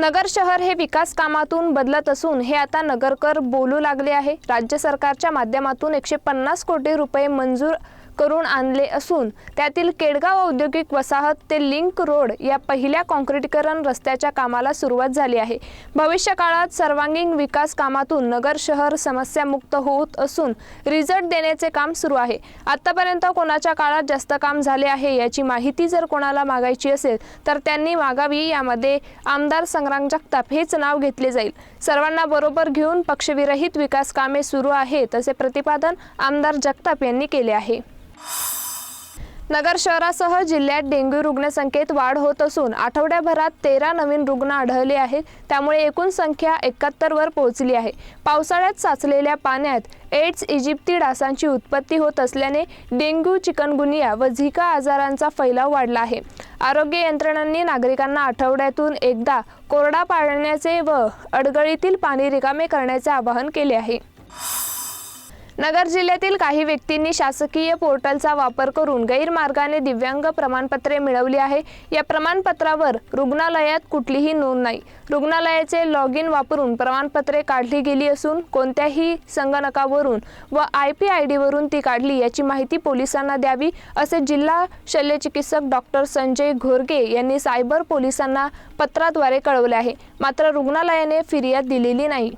नगर शहर हे विकास कामातून बदलत असून हे आता नगरकर बोलू लागले आहे. राज्य सरकारच्या माध्यमातून एकशे पन्नास कोटी रुपये मंजूर करून आणले असून त्यातील केडगाव औद्योगिक वसाहत ते लिंक रोड या पहिल्या काँक्रीटीकरण रस्त्याच्या कामाला सुरुवात झाली आहे. भविष्य काळात सर्वांगीण विकास कामातून नगर शहर समस्यामुक्त होत असून रिझल्ट देण्याचे काम सुरू आहे. आतापर्यंत कोणाच्या काळात जास्त काम झाले आहे याची माहिती जर कोणाला मागायची असेल तर त्यांनी मागावी. यामध्ये आमदार संग्राम जगताप हेच नाव घेतले जाईल. सर्वांना बरोबर घेऊन पक्षविरहित विकास कामे सुरू आहेत असे प्रतिपादन आमदार जगताप यांनी केले आहे. नगर शहरासह जिल्ह्यात डेंग्यू रुग्णसंख्येत वाढ होत असून आठवड्याभरात तेरा नवीन रुग्ण आढळले आहेत. त्यामुळे एकूण संख्या एकाहत्तरवर पोहोचली आहे. पावसाळ्यात साचलेल्या पाण्यात एड्स इजिप्ती डासांची उत्पत्ती होत असल्याने डेंग्यू चिकनगुनिया व झिका आजारांचा फैलाव वाढला आहे. आरोग्य यंत्रणांनी नागरिकांना आठवड्यातून एकदा कोरडा पाळण्याचे व अडगळीतील पाणी रिकामे करण्याचे आवाहन केले आहे. नगर जिल्ह्यातील काही व्यक्तींनी शासकीय पोर्टलचा वापर करून गैरमार्गाने दिव्यांग प्रमाणपत्रे मिळवली आहे. या प्रमाणपत्रावर रुग्णालयात कुठलीही नोंद नाही. रुग्णालयाचे लॉग इन वापरून प्रमाणपत्रे काढली गेली असून कोणत्याही संगणकावरून व आय पी आय डीवरून ती काढली याची माहिती पोलिसांना द्यावी असे जिल्हा शल्यचिकित्सक डॉक्टर संजय घोरगे यांनी सायबर पोलिसांना पत्राद्वारे कळवले आहे. मात्र रुग्णालयाने फिर्याद दिलेली नाही.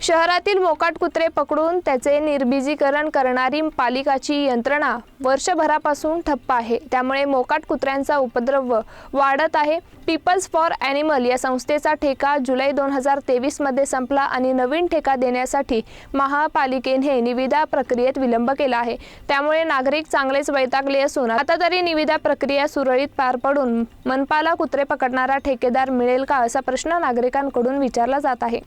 शहरातील मोकाट कुत्रे पकडून त्याचे निर्बीजीकरण करणारी पालिकाची यंत्रणा वर्षभरापासून ठप्प आहे. त्यामुळे मोकाट कुत्र्यांचा उपद्रव वाढत आहे. पीपल्स फॉर ॲनिमल या संस्थेचा ठेका जुलै दोन हजार तेवीसमध्ये संपला आणि नवीन ठेका देण्यासाठी महापालिकेने निविदा प्रक्रियेत विलंब केला आहे. त्यामुळे नागरिक चांगलेच वैतागले असून आता तरी निविदा प्रक्रिया सुरळीत पार पडून मनपाला कुत्रे पकडणारा ठेकेदार मिळेल का असा प्रश्न नागरिकांकडून विचारला जात आहे.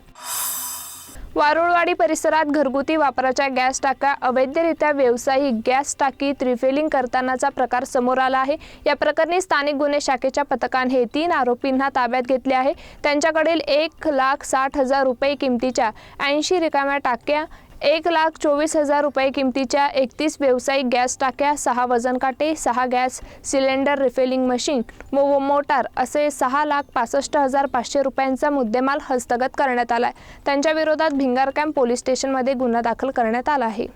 वारुळवाडी परिसरात घरगुती वापराच्या गॅस टाक्या अवैधरित्या व्यावसायिक गॅस टाकीत रिफिलिंग करतानाचा प्रकार समोर आला आहे. या प्रकरणी स्थानिक गुन्हे शाखेच्या पथकाने तीन आरोपींना ताब्यात घेतले आहे. त्यांच्याकडील एक लाख साठ हजार रुपये किमतीच्या ऐंशी रिकाम्या टाक्या एक लाख चोवीस हजार रुपये किमतीच्या एकतीस व्यावसायिक गॅस टाक्या सहा वजन काटे सहा गॅस सिलेंडर रिफिलिंग मशीन व मोटार असे सहा लाख पासष्ट हजार पाचशे रुपयांचा मुद्देमाल हस्तगत करण्यात आला आहे त्यांच्या विरोधात भिंगार कॅम्प पोलीस स्टेशनमध्ये गुन्हा दाखल करण्यात आला आहे.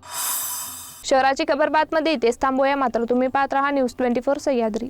शहराची खबर बातमध्ये इथेच थांबूया. मात्र तुम्ही पाहत राहा न्यूज ट्वेंटी फोर सह्याद्री.